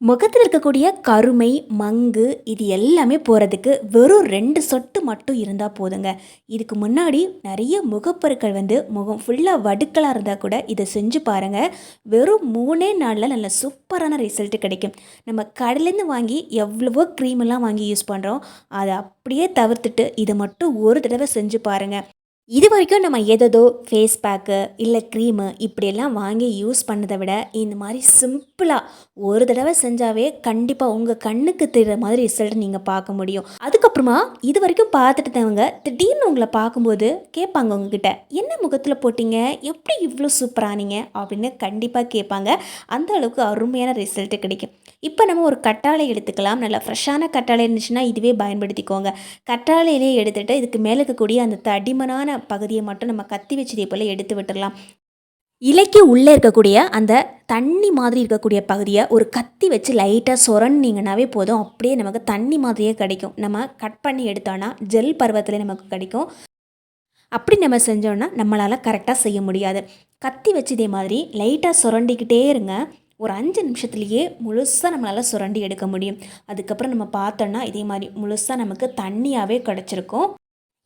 முகத்தில் இருக்கக்கூடிய கருமை மங்கு இது எல்லாமே போகிறதுக்கு வெறும் ரெண்டு சொட்டு மட்டும் இருந்தால் போதுங்க. இதுக்கு முன்னாடி நிறைய முகப்பொருட்கள் வந்து முகம் ஃபுல்லாக வடுக்கலாக இருந்தால் கூட இதை செஞ்சு பாருங்கள் வெறும் மூணே நாளில் நல்ல சூப்பரான ரிசல்ட் கிடைக்கும். நம்ம கடையிலேருந்து வாங்கி எவ்வளவோ க்ரீமெல்லாம் வாங்கி யூஸ் பண்ணுறோம் அதை அப்படியே தவிர்த்துட்டு இதை மட்டும் ஒரு தடவை செஞ்சு பாருங்கள் இது வரைக்கும் நம்ம எதோ ஃபேஸ் பேக்கு இல்லை க்ரீமு இப்படியெல்லாம் வாங்கி யூஸ் பண்ணதை விட இந்த மாதிரி சிம்பிளாக ஒரு தடவை செஞ்சாவே கண்டிப்பாக உங்கள் கண்ணுக்கு தெரிகிற மாதிரி ரிசல்ட் நீங்கள் பார்க்க முடியும். அதுக்கப்புறமா இது வரைக்கும் பார்த்துட்டவங்க திடீர்னு உங்களை பார்க்கும்போது கேட்பாங்க உங்ககிட்ட என்ன முகத்தில் போட்டிங்க? எப்படி இவ்வளோ சூப்பரானீங்க அப்படின்னு கண்டிப்பாக கேட்பாங்க. அந்த அளவுக்கு அருமையான ரிசல்ட்டு கிடைக்கும். இப்போ நம்ம ஒரு கட்டாழை எடுத்துக்கலாம். நல்லா ஃப்ரெஷ்ஷான கட்டாழை இருந்துச்சுன்னா இதுவே பயன்படுத்திக்கோங்க. கட்டாழையிலே எடுத்துகிட்டு இதுக்கு மேலே இருக்கக்கூடிய அந்த தடிமனான பகுதியை மட்டும் நம்ம கத்தி வச்சதே போல் எடுத்து விட்டுடலாம் இலைக்கு உள்ளே இருக்கக்கூடிய அந்த தண்ணி மாதிரி இருக்கக்கூடிய பகுதியை ஒரு கத்தி வச்சு லைட்டாக சொரண்டிங்கனாவே போதும். அப்படியே நமக்கு தண்ணி மாதிரியே கிடைக்கும். நம்ம கட் பண்ணி எடுத்தோன்னா ஜெல் பருவத்தில் நமக்கு கிடைக்கும். அப்படி நம்ம செஞ்சோன்னா நம்மளால் கரெக்டாக செய்ய முடியாது. கத்தி வச்சு இதே மாதிரி லைட்டாக சுரண்டிக்கிட்டே இருங்க. ஒரு அஞ்சு நிமிஷத்துலேயே முழுசாக நம்மளால் சுரண்டி எடுக்க முடியும். அதுக்கப்புறம் நம்ம பார்த்தோன்னா இதே மாதிரி முழுசாக நமக்கு தண்ணியாகவே கிடச்சிருக்கும்.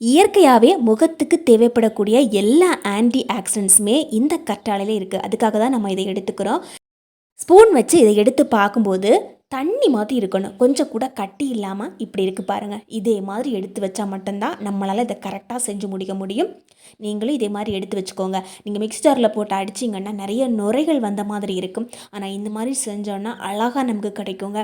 இயற்கையாகவே முகத்துக்கு தேவைப்படக்கூடிய எல்லா ஆன்டி ஆக்சிடென்ட்ஸுமே இந்த கற்றாழையில் இருக்குது அதுக்காக தான் நம்ம இதை எடுத்துக்கிறோம். ஸ்பூன் வச்சு இதை எடுத்து பார்க்கும்போது தண்ணி மாதிரி இருக்கணும். கொஞ்சம் கூட கட்டி இல்லாமல் இப்படி இருக்குது பாருங்கள் இதே மாதிரி எடுத்து வச்சால் மட்டும்தான் நம்மளால் இதை கரெக்டாக செஞ்சு முடிக்க முடியும். நீங்களும் இதே மாதிரி எடுத்து வச்சுக்கோங்க. நீங்கள் மிக்ஸ் ஜாரில் போட்டு அடிச்சிங்கன்னா நிறைய நுரைகள் வந்த மாதிரி இருக்கும். ஆனால் இந்த மாதிரி செஞ்சோன்னா அழகாக நமக்கு கிடைக்குங்க.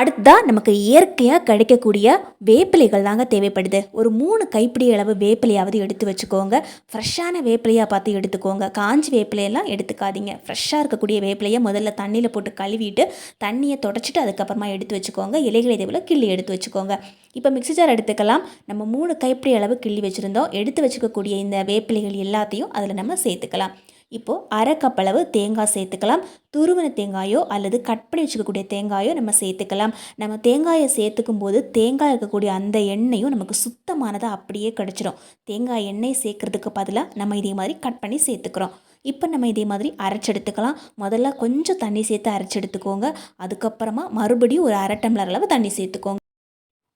அடுத்ததாக நமக்கு இயற்கையாக கிடைக்கக்கூடிய வேப்பிலைகள் தாங்க தேவைப்படுது. ஒரு மூணு கைப்பிடி அளவு வேப்பிலையாவது எடுத்து வச்சுக்கோங்க. ஃப்ரெஷ்ஷான வேப்பிலையாக பார்த்து எடுத்துக்கோங்க. காஞ்சி வேப்பிலையெல்லாம் எடுத்துக்காதீங்க. ஃப்ரெஷ்ஷாக இருக்கக்கூடிய வேப்பிலையை முதல்ல தண்ணியில் போட்டு கழுவிட்டு தண்ணியை தொடச்சிட்டு அதுக்கப்புறமா எடுத்து வச்சுக்கோங்க. இலைகளை இதே போல் கிள்ளி எடுத்து வச்சுக்கோங்க. இப்போ மிக்சி ஜார் எடுத்துக்கலாம். நம்ம மூணு கைப்பிடி அளவு கிள்ளி வச்சுருந்தோம். எடுத்து வச்சுக்கக்கூடிய இந்த வேப்பிலைகள் எல்லாத்தையும் அதில் நம்ம சேர்த்துக்கலாம். இப்போது அரை கப் அளவு தேங்காய் சேர்த்துக்கலாம். துருவன தேங்காயோ அல்லது கட் பண்ணி வச்சுக்கக்கூடிய தேங்காயோ நம்ம சேர்த்துக்கலாம். நம்ம தேங்காயை சேர்த்துக்கும் போது தேங்காய் இருக்கக்கூடிய அந்த எண்ணெயும் நமக்கு சுத்தமானதாக அப்படியே கிடச்சிரும். தேங்காய் எண்ணெய் சேர்க்குறதுக்கு பதிலாக நம்ம இதே மாதிரி கட் பண்ணி சேர்த்துக்கிறோம். இப்போ நம்ம இதே மாதிரி அரைச்செடுத்துக்கலாம். முதல்ல கொஞ்சம் தண்ணி சேர்த்து அரைச்செடுத்துக்கோங்க. அதுக்கப்புறமா மறுபடியும் ஒரு அரை டம்ளர் அளவு தண்ணி சேர்த்துக்கோங்க.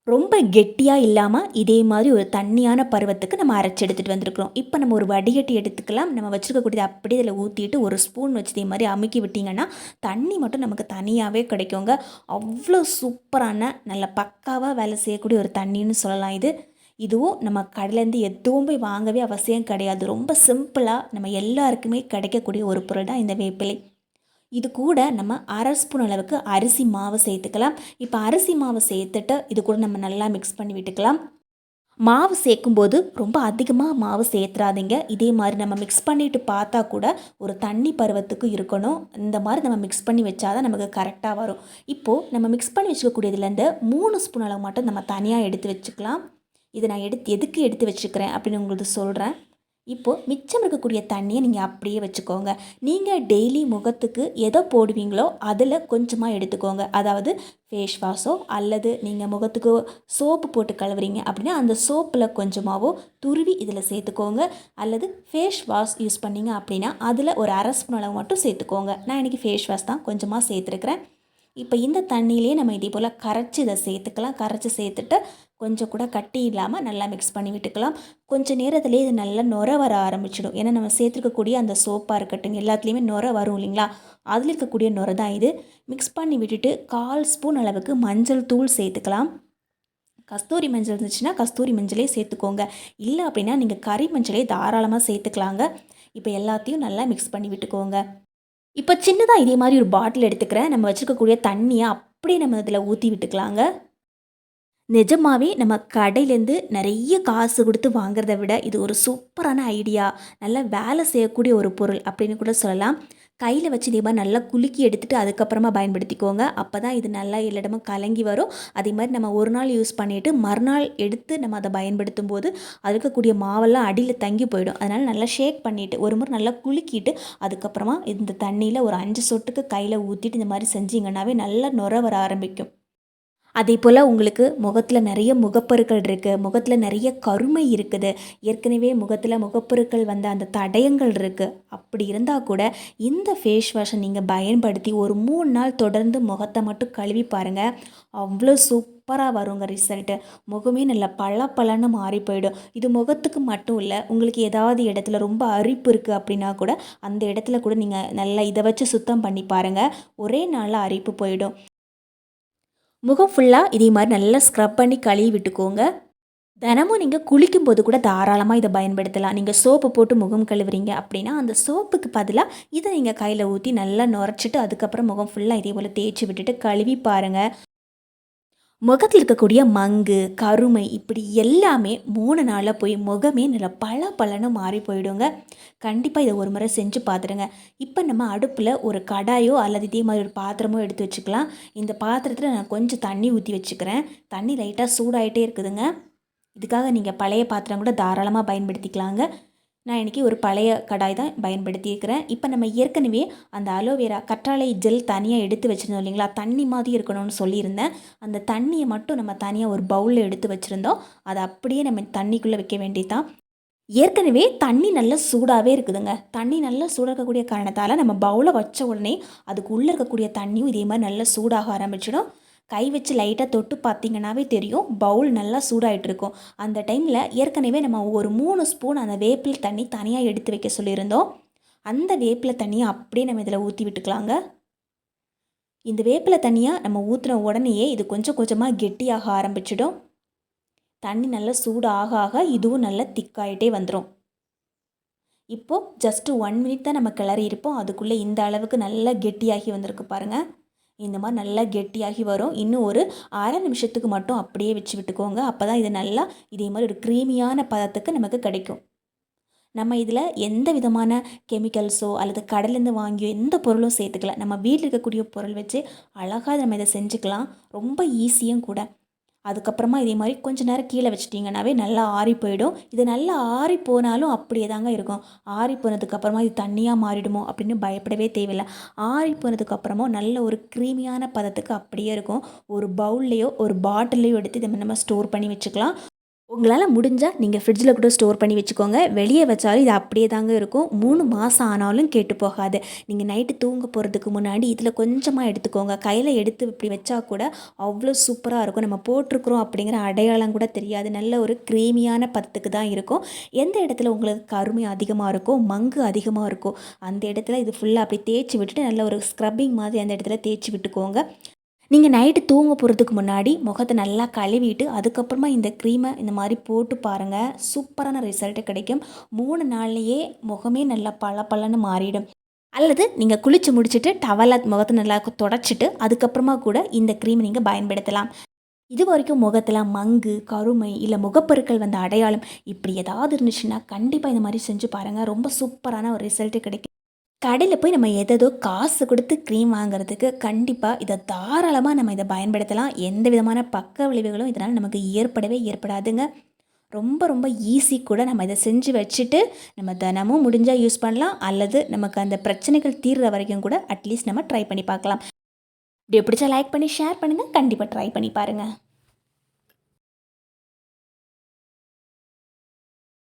ரொம்ப கெட்டியாக இல்லாமல் இதே மாதிரி ஒரு தண்ணியான பருவத்துக்கு நம்ம அரைச்சி எடுத்துகிட்டு வந்திருக்கிறோம். இப்போ நம்ம ஒரு வடிகட்டி எடுத்துக்கலாம். நம்ம வச்சுருக்கக்கூடியது அப்படியே இதில் ஊற்றிட்டு ஒரு ஸ்பூன் வச்சு இதே மாதிரி அமுக்கி விட்டிங்கன்னா தண்ணி மட்டும் நமக்கு தனியாகவே கிடைக்குங்க. அவ்வளோ சூப்பரான நல்ல பக்காவாக வேலை செய்யக்கூடிய ஒரு தண்ணின்னு சொல்லலாம் இது. இதுவும் நம்ம கடையிலேருந்து எதுவும் போய் வாங்கவே அவசியம் கிடையாது. ரொம்ப சிம்பிளாக நம்ம எல்லாருக்குமே கிடைக்கக்கூடிய ஒரு பொருள் தான் இந்த வேப்பிலை. இது கூட நம்ம அரை ஸ்பூன் அளவுக்கு அரிசி மாவு சேர்த்துக்கலாம். இப்போ அரிசி மாவு சேர்த்துட்டு இது கூட நம்ம நல்லா மிக்ஸ் பண்ணி விட்டுக்கலாம். மாவு சேர்க்கும்போது ரொம்ப அதிகமாக மாவு சேர்த்துறாதீங்க. இதே மாதிரி நம்ம மிக்ஸ் பண்ணிவிட்டு பார்த்தா கூட ஒரு தண்ணி பருவத்துக்கு இருக்கணும். இந்த மாதிரி நம்ம மிக்ஸ் பண்ணி வச்சா தான் நமக்கு கரெக்டாக வரும். இப்போது நம்ம மிக்ஸ் பண்ணி வச்சுக்கக்கூடியதுலேருந்து மூணு ஸ்பூன் அளவு மட்டும் நம்ம தனியாக எடுத்து வச்சுக்கலாம். இதை நான் எடுத்து எதுக்கு எடுத்து வச்சுக்கிறேன் அப்படின்னு உங்களுக்கு சொல்கிறேன் இப்போது மிச்சம் இருக்கக்கூடிய தண்ணியை நீங்கள் அப்படியே வச்சுக்கோங்க. நீங்கள் டெய்லி முகத்துக்கு எதை போடுவீங்களோ அதில் கொஞ்சமாக எடுத்துக்கோங்க. அதாவது ஃபேஸ் வாஷோ அல்லது நீங்கள் முகத்துக்கு சோப்பு போட்டு கழுவுறீங்க அப்படின்னா அந்த சோப்பில் கொஞ்சமாகவோ துருவி இதில் சேர்த்துக்கோங்க. அல்லது ஃபேஸ் வாஷ் யூஸ் பண்ணிங்க அப்படின்னா அதில் ஒரு அரை ஸ்பூன் அளவு மட்டும் சேர்த்துக்கோங்க. நான் இன்றைக்கி ஃபேஸ் வாஷ் தான் கொஞ்சமாக சேர்த்துருக்குறேன். இப்போ இந்த தண்ணியிலே நம்ம இதே போல் கரைச்சி இதை சேர்த்துக்கலாம். கரைச்சி சேர்த்துட்டு கொஞ்சம் கூட கட்டி இல்லாமல் நல்லா மிக்ஸ் பண்ணி விட்டுக்கலாம். கொஞ்சம் நேரத்துலேயே இது நல்லா நுர வர ஆரம்பிச்சிடும். ஏன்னா நம்ம சேர்த்துருக்கக்கூடிய அந்த சோப்பாக இருக்கட்டும் எல்லாத்துலேயுமே நுர வரும் இல்லைங்களா? அதில் இருக்கக்கூடிய நுர தான் இது. மிக்ஸ் பண்ணி விட்டுட்டு கால் ஸ்பூன் அளவுக்கு மஞ்சள் தூள் சேர்த்துக்கலாம். கஸ்தூரி மஞ்சள் இருந்துச்சுன்னா கஸ்தூரி மஞ்சளே சேர்த்துக்கோங்க. இல்லை அப்படின்னா நீங்கள் கறி மஞ்சளே தாராளமாக சேர்த்துக்கலாங்க. இப்போ எல்லாத்தையும் நல்லா மிக்ஸ் பண்ணி விட்டுக்கோங்க. இப்போ சின்னதாக இதே மாதிரி ஒரு பாட்டில் எடுத்துக்கிறேன். நம்ம வச்சுருக்கக்கூடிய தண்ணியை அப்படியே நம்ம இதில் ஊற்றி விட்டுக்கலாங்க. நிஜமாகவே நம்ம கடையிலேருந்து நிறைய காசு கொடுத்து வாங்குறத விட இது ஒரு சூப்பரான ஐடியா. நல்லா வேலை செய்யக்கூடிய ஒரு பொருள் அப்படின்னு கூட சொல்லலாம். கையில் வச்சு இதே மாதிரி நல்லா குலுக்கி எடுத்துகிட்டு அதுக்கப்புறமா பயன்படுத்திக்கோங்க. அப்போ தான் இது நல்லா எல்லா இடமும் கலங்கி வரும். அதே மாதிரி நம்ம ஒரு நாள் யூஸ் பண்ணிவிட்டு மறுநாள் எடுத்து நம்ம அதை பயன்படுத்தும் போது அது இருக்கக்கூடிய மாவெல்லாம் அடியில் தங்கி போயிடும். அதனால் நல்லா ஷேக் பண்ணிவிட்டு ஒரு முறை நல்லா குலுக்கிட்டு அதுக்கப்புறமா இந்த தண்ணியில் ஒரு அஞ்சு சொட்டுக்கு கையில் ஊற்றிட்டு இந்த மாதிரி செஞ்சிங்கன்னாவே நல்லா நுர வர ஆரம்பிக்கும். அதே போல் உங்களுக்கு முகத்தில் நிறைய முகப்பருக்கள் இருக்குது முகத்தில் நிறைய கருமை இருக்குது. ஏற்கனவே முகத்தில் முகப்பருக்கள் வந்த அந்த தடயங்கள் இருக்குது அப்படி இருந்தால் கூட இந்த ஃபேஸ் வாஷை நீங்கள் பயன்படுத்தி ஒரு மூணு நாள் தொடர்ந்து முகத்தை மட்டும் கழுவி பாருங்கள் அவ்வளோ சூப்பராக வருங்க ரிசல்ட்டு முகமே நல்லா பல பலன்னு மாறி போயிடும். இது முகத்துக்கு மட்டும் இல்லை உங்களுக்கு ஏதாவது இடத்துல ரொம்ப அரிப்பு இருக்குது அப்படின்னா கூட அந்த இடத்துல கூட நீங்கள் நல்லா இதை வச்சு சுத்தம் பண்ணி பாருங்கள் ஒரே நாளில் அரிப்பு போயிடும். முகம் ஃபுல்லாக இதே மாதிரி நல்லா ஸ்க்ரப் பண்ணி கழுவி விட்டுக்கோங்க. தினமும் நீங்கள் குளிக்கும்போது கூட தாராளமாக இதை பயன்படுத்தலாம். நீங்கள் சோப்பு போட்டு முகம் கழுவுறீங்க அப்படின்னா அந்த சோப்புக்கு பதிலாக இதை நீங்கள் கையில் ஊற்றி நல்லா நுரைச்சிட்டு அதுக்கப்புறம் முகம் ஃபுல்லாக இதே போல் தேய்ச்சி விட்டுட்டு கழுவி பாருங்கள் முகத்தில் இருக்கக்கூடிய மங்கு கருமை இப்படி எல்லாமே மூணு நாளில் போய் முகமே நல்லா பல பலன்னு மாறி போயிடுங்க. கண்டிப்பாக இதை ஒரு முறை செஞ்சு பார்த்துடுங்க இப்போ நம்ம அடுப்பில் ஒரு கடாயோ அல்லது இதே மாதிரி ஒரு பாத்திரமோ எடுத்து வச்சுக்கலாம். இந்த பாத்திரத்தில் நான் கொஞ்சம் தண்ணி ஊற்றி வச்சுக்கிறேன். தண்ணி லைட்டாக சூடாகிட்டே இருக்குதுங்க. இதுக்காக நீங்கள் பழைய பாத்திரம் கூட தாராளமாக பயன்படுத்திக்கலாங்க. நான் இன்றைக்கி ஒரு பழைய கடாய் தான் பயன்படுத்தியிருக்கிறேன். இப்போ நம்ம ஏற்கனவே அந்த அலோவேரா கற்றாழை ஜெல் தனியாக எடுத்து வச்சுருந்தோம் இல்லைங்களா? தண்ணி மாதிரி இருக்கணும்னு சொல்லியிருந்தேன். அந்த தண்ணியை மட்டும் நம்ம தனியாக ஒரு பவுலில் எடுத்து வச்சுருந்தோம். அதை அப்படியே நம்ம தண்ணிக்குள்ளே வைக்க வேண்டியதான் ஏற்கனவே தண்ணி நல்லா சூடாகவே இருக்குதுங்க. தண்ணி நல்லா சூடாக இருக்கக்கூடிய காரணத்தால் நம்ம பவுலை வச்ச உடனே அதுக்கு உள்ளே இருக்கக்கூடிய தண்ணியும் இதே மாதிரி நல்லா சூடாக ஆரம்பிச்சிடும். கை வச்சு லைட்டாக தொட்டு பார்த்தீங்கன்னாவே தெரியும் பவுல் நல்லா சூடாகிட்டு இருக்கும் அந்த டைமில் ஏற்கனவே நம்ம ஒரு மூணு ஸ்பூன் அந்த வேப்பில் தண்ணி தனியாக எடுத்து வைக்க சொல்லியிருந்தோம். அந்த வேப்பில் தண்ணியை அப்படியே நம்ம இதில் ஊற்றி விட்டுக்கலாங்க. இந்த வேப்பில் தண்ணியாக நம்ம ஊற்றின உடனேயே இது கொஞ்சம் கொஞ்சமாக கெட்டியாக ஆரம்பிச்சிடும். தண்ணி நல்லா சூடு ஆக ஆக இதுவும் நல்லா திக்காயிட்டே வந்துடும் இப்போது ஜஸ்ட்டு ஒன் மினிட் தான் நம்ம கிளறி இருப்போம் அதுக்குள்ளே இந்த அளவுக்கு நல்லா கெட்டியாகி வந்திருக்கு பாருங்கள் இந்த மாதிரி நல்லா கெட்டியாகி வரும். இன்னும் ஒரு அரை நிமிஷத்துக்கு மட்டும் அப்படியே வச்சு விட்டுக்கோங்க. அப்போ தான் இது நல்லா இதே மாதிரி ஒரு க்ரீமியான பதத்துக்கு நமக்கு கிடைக்கும். நம்ம இதில் எந்த விதமான கெமிக்கல்ஸோ அல்லது கடலேருந்து வாங்கியோ எந்த பொருளும் சேர்த்துக்கல. நம்ம வீட்டில் இருக்கக்கூடிய பொருள் வச்சு அழகாக நம்ம இதை செஞ்சுக்கலாம். ரொம்ப ஈஸியும் கூட. அதுக்கப்புறமா இதே மாதிரி கொஞ்சம் நேரம் கீழே வச்சிட்டிங்கனாவே நல்லா ஆறி போயிடும். இது நல்லா ஆறி போனாலும் அப்படியே தாங்க இருக்கும். ஆறி போனதுக்கப்புறமா இது தண்ணியாக மாறிடுமோ அப்படின்னு பயப்படவே தேவையில்லை. ஆறி போனதுக்கப்புறமா நல்ல ஒரு க்ரீமியான பதத்துக்கு அப்படியே இருக்கும். ஒரு பவுல்லையோ ஒரு பாட்டிலையோ எடுத்து இதை நம்ம ஸ்டோர் பண்ணி வச்சுக்கலாம். உங்களால் முடிஞ்சால் நீங்கள் ஃப்ரிட்ஜில் கூட ஸ்டோர் பண்ணி வச்சுக்கோங்க. வெளியே வச்சாலும் இது அப்படியே தாங்க இருக்கும். மூணு மாதம் ஆனாலும் கெட்டு போகாது. நீங்கள் நைட்டு தூங்க போகிறதுக்கு முன்னாடி இதில் கொஞ்சமாக எடுத்துக்கோங்க. கையில் எடுத்து இப்படி வச்சா கூட அவ்வளோ சூப்பராக இருக்கும். நம்ம போட்டிருக்கிறோம் அப்படிங்கிற அடையாளம் கூட தெரியாது. நல்ல ஒரு க்ரீமியான பத்துக்கு தான் இருக்கும். எந்த இடத்துல உங்களுக்கு கருமை அதிகமாக இருக்கும் மங்கு அதிகமாக இருக்கும் அந்த இடத்துல இது ஃபுல்லாக அப்படி தேய்ச்சி விட்டுட்டு நல்ல ஒரு ஸ்க்ரப்பிங் மாதிரி அந்த இடத்துல தேய்ச்சி விட்டுக்கோங்க. நீங்கள் நைட்டு தூங்க போகிறதுக்கு முன்னாடி முகத்தை நல்லா கழுவிட்டு அதுக்கப்புறமா இந்த க்ரீமை இந்த மாதிரி போட்டு பாருங்கள் சூப்பரான ரிசல்ட்டு கிடைக்கும். மூணு நாள்லேயே முகமே நல்லா பல பலன்னு மாறிடும். அல்லது நீங்கள் குளித்து முடிச்சுட்டு டவலை முகத்தை நல்லா தொடச்சிட்டு அதுக்கப்புறமா கூட இந்த க்ரீமை நீங்கள் பயன்படுத்தலாம். இது வரைக்கும் முகத்தில் மங்கு கருமை இல்லை முகப்பொருட்கள் வந்த அடையாளம் இப்படி ஏதாவது இருந்துச்சுன்னா கண்டிப்பாக இந்த மாதிரி செஞ்சு பாருங்கள் ரொம்ப சூப்பரான ஒரு ரிசல்ட்டு கிடைக்கும். கடையில் போய் நம்ம எதோ காசு கொடுத்து க்ரீம் வாங்குறதுக்கு கண்டிப்பாக இதை தாராளமாக நம்ம இதை பயன்படுத்தலாம். எந்த விதமான பக்க விளைவுகளும் இதனால் நமக்கு ஏற்படவே ஏற்படாதுங்க. ரொம்ப ரொம்ப ஈஸி கூட நம்ம இதை செஞ்சு வச்சுட்டு நம்ம தினமும் முடிஞ்சால் யூஸ் பண்ணலாம். அல்லது நமக்கு அந்த பிரச்சனைகள் தீர்ற வரைக்கும் கூட அட்லீஸ்ட் நம்ம ட்ரை பண்ணி பார்க்கலாம். இப்படி பிடிச்சா லைக் பண்ணி ஷேர் பண்ணுங்கள் கண்டிப்பாக ட்ரை பண்ணி பாருங்கள்